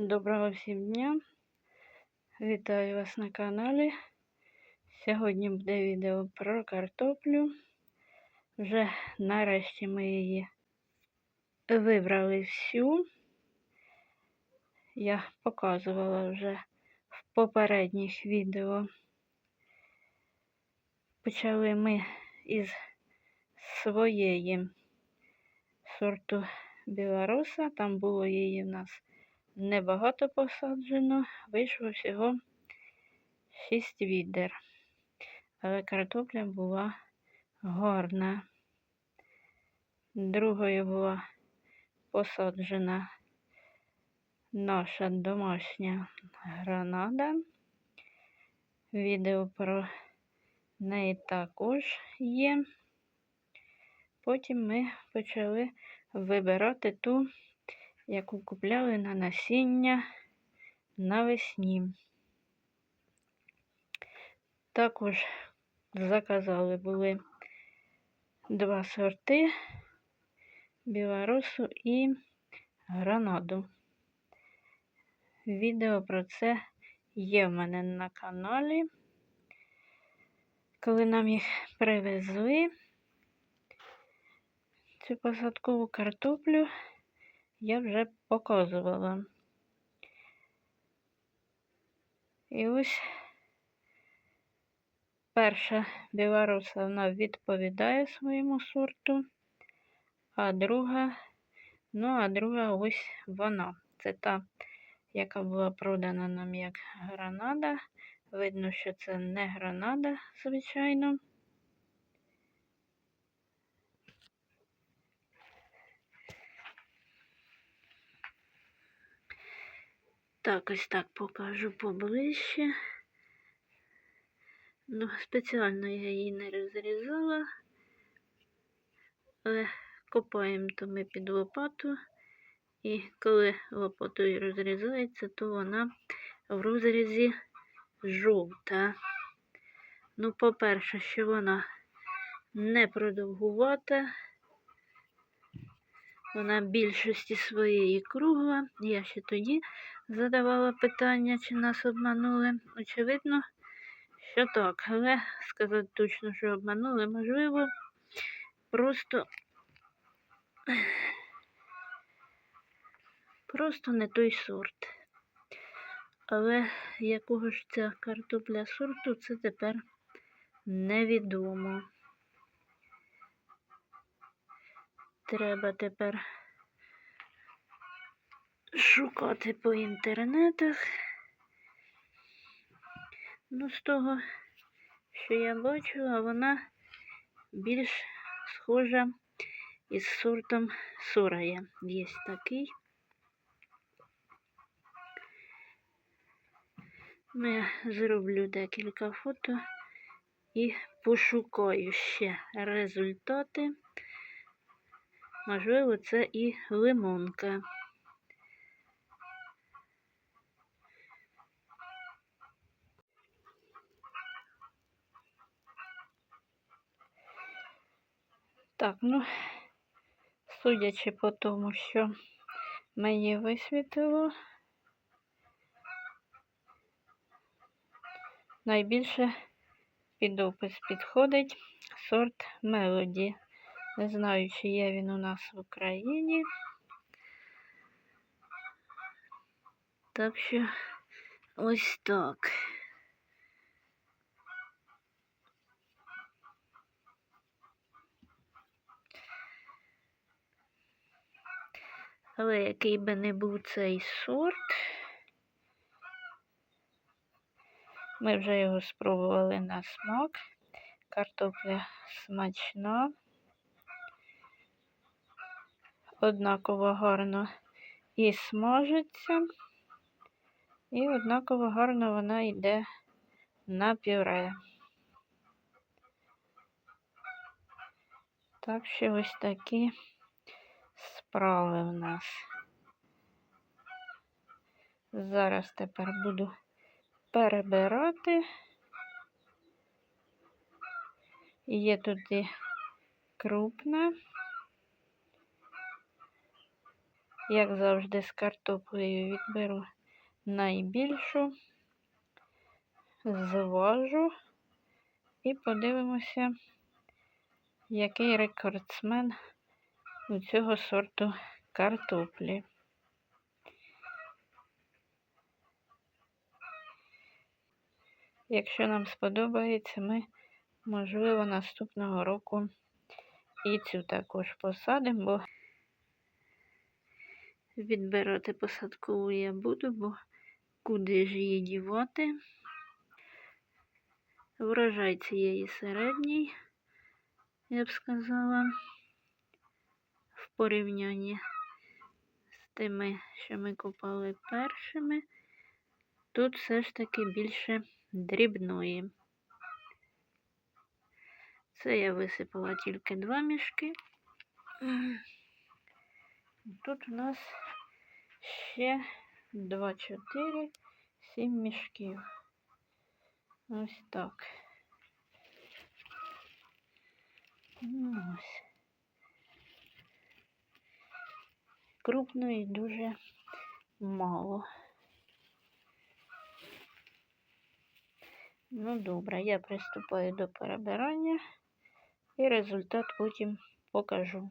Доброго всім дня! Вітаю вас на каналі. Сьогодні буде відео про картоплю. Вже нарешті ми її вибрали всю. Я показувала вже в попередніх відео. Почали ми із своєї сорту білоруса. Там було її в нас небагато посаджено, вийшло всього 6 відер. Але картопля була гарна. Другою була посаджена наша домашня гранада. Відео про неї також є. Потім ми почали вибирати ту яку купляли на насіння навесні. Також заказали були два сорти білорусу і гранаду. Відео про це є в мене на каналі. Коли нам їх привезли, цю посадкову картоплю, я вже показувала. І ось перша білоруса вона відповідає своєму сорту, а друга, ну, а друга ось вона. Це та, яка була продана нам як гранада. Видно, що це не гранада, звичайно. Так, ось так покажу поближче. Ну, спеціально я її не розрізала, але копаємо то ми під лопату, і коли лопатою розрізається, то вона в розрізі жовта. Ну, по-перше, що вона не продовгувата, вона більшості своєї кругла. Я ще тоді задавала питання, чи нас обманули. Очевидно, що так, але сказати точно, що обманули, можливо, просто просто не той сорт. Але якого ж ця картопля сорту, це тепер невідомо. Треба тепер шукати по інтернетах. Ну, з того, що я бачила, вона більш схожа із сортом сорая. Є такий. Ну, я зроблю декілька фото і пошукаю ще результати. Можливо, це і лимонка. Так, ну, судячи по тому, що мені висвітило, найбільше під опис підходить сорт Мелоді. Не знаю, чи є він у нас в Україні. Так що ось так. Але який би не був цей сорт, ми вже його спробували на смак. Картопля смачна, однаково гарно і смажиться, і однаково гарно вона йде на пюре. Так що ось такі справи в нас. Зараз тепер буду перебирати. Є тут і крупна. Як завжди, з картоплею відберу найбільшу, зважу і подивимося, який рекордсмен у цього сорту картоплі. Якщо нам сподобається, ми, можливо, наступного року і цю також посадимо, бо відбирати посадкову я буду, бо куди ж її дівати. Врожай цієї середній, я б сказала, порівнянні з тими, що ми купали першими, тут все ж таки більше дрібної. Це я висипала тільки два мішки. Тут у нас ще 2, 4, 7 мішків. Ось так. Ну, ось. і дуже мало. Ну, добре, я приступаю до перебирання і результат потім покажу.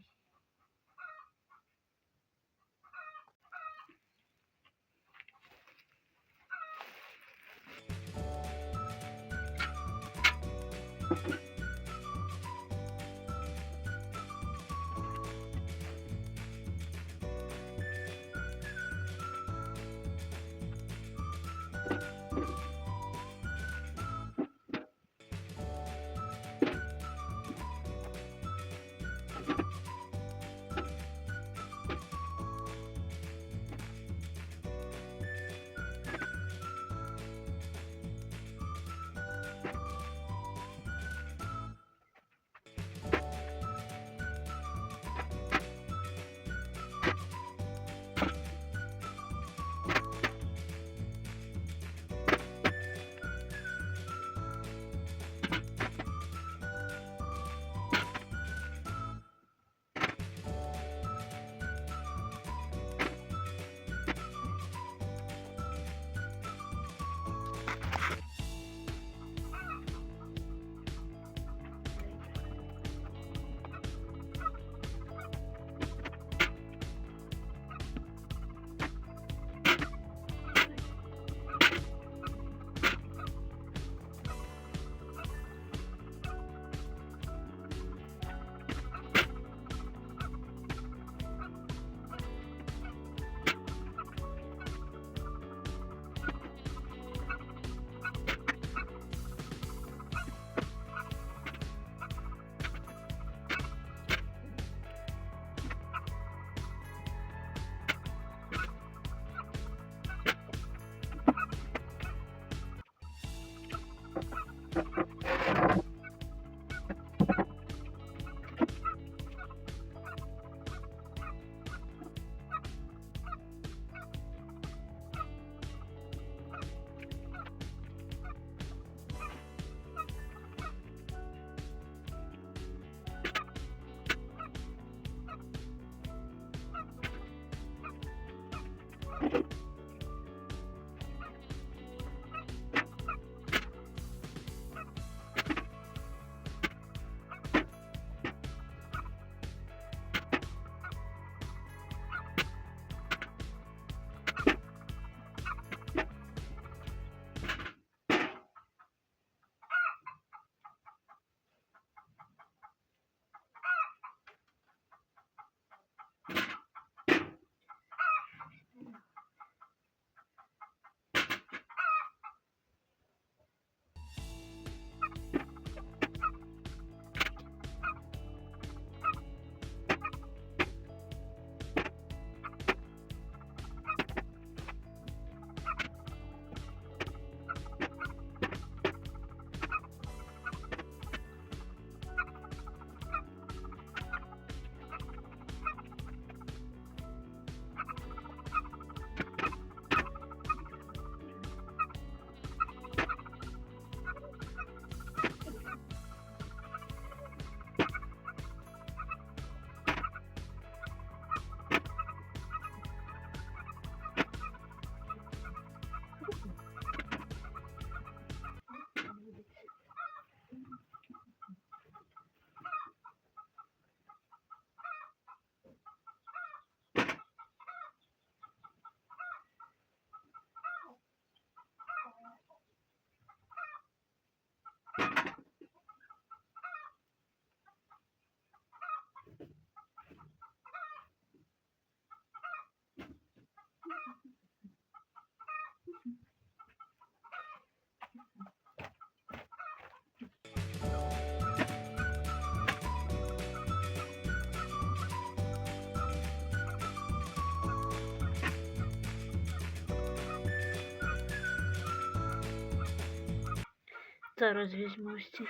Зараз візьму ось ці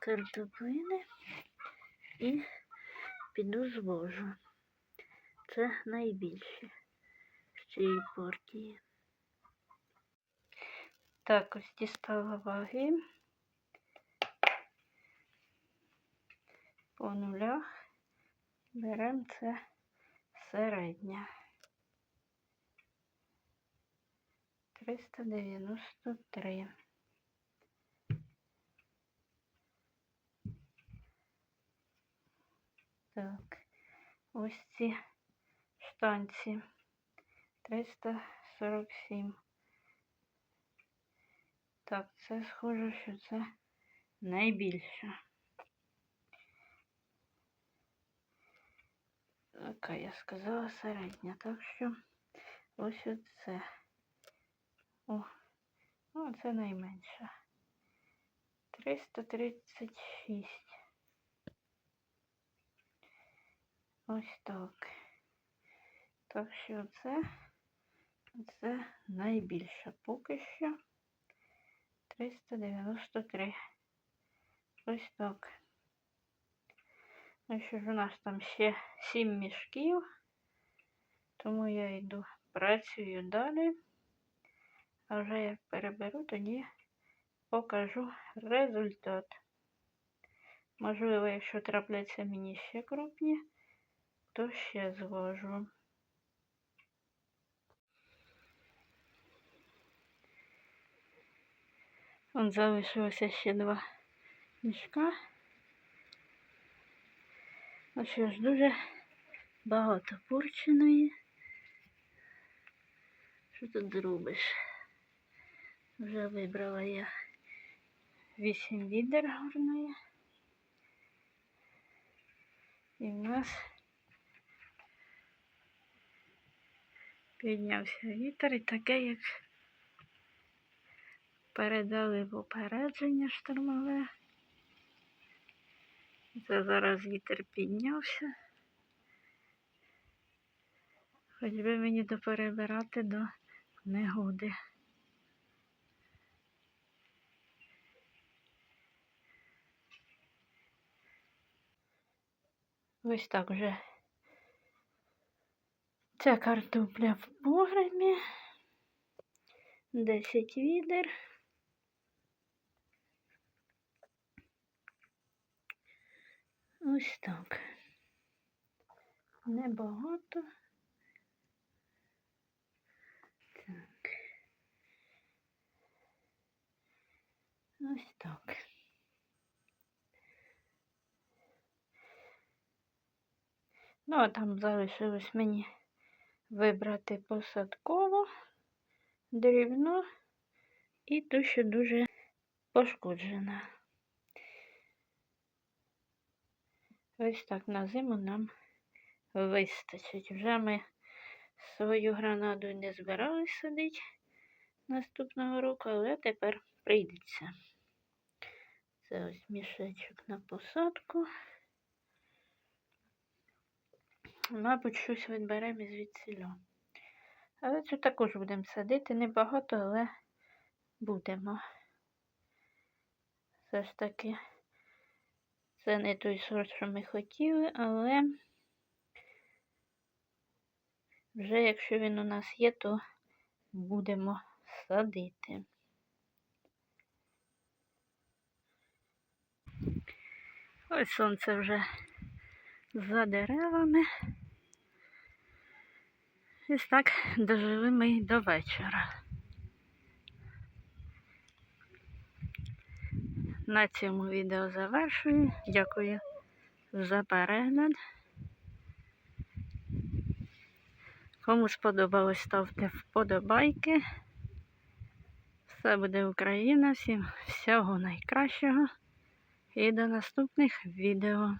картоплини і піду звожу. Це найбільше з цієї партії. Так, ось дістала ваги. По нулях беремо це середня. 393. Так, ось ці штанці 347. Так, це схоже, що це найбільше. Яка я сказала середня, так що ось оце. О, ну це найменше. 336. Ось так. Так що це, це найбільше поки що. 393. Ось так. Ну що ж у нас там ще 7 мішків, тому я йду працюю далі. А вже як переберу, тоді покажу результат. Можливо, якщо трапляться мені ще крупні, то ще звожу. Вон залишилося ще два мішка. Ну що ж, дуже багато порченої. Що тут зробиш? Вже вибрала я вісім відер гарної. І в нас піднявся вітер і таке, як передали попередження штормове. Це зараз вітер піднявся. Хоч би мені доперебирати до негоди. Ось так вже ця картопля в погребі. 10 відер. Ось так. Небагато. Так. Ось так. Ну, а там залишилось мені вибрати посадкову, дрібну і ту, що дуже пошкоджена. Ось так на зиму нам вистачить. Вже ми свою гранаду не збирались садити наступного року, але тепер прийдеться. Це ось мішечок на посадку. Мабуть, щось відберемо звідсіля. Але цю також будемо садити. Небагато, але будемо. Все ж таки, це не той сорт, що ми хотіли, але вже якщо він у нас є, то будемо садити. Ось сонце вже за деревами. Ось так дожили ми до вечора. На цьому відео завершую. Дякую за перегляд. Кому сподобалось, ставте вподобайки. Все буде Україна. Всім всього найкращого і до наступних відео.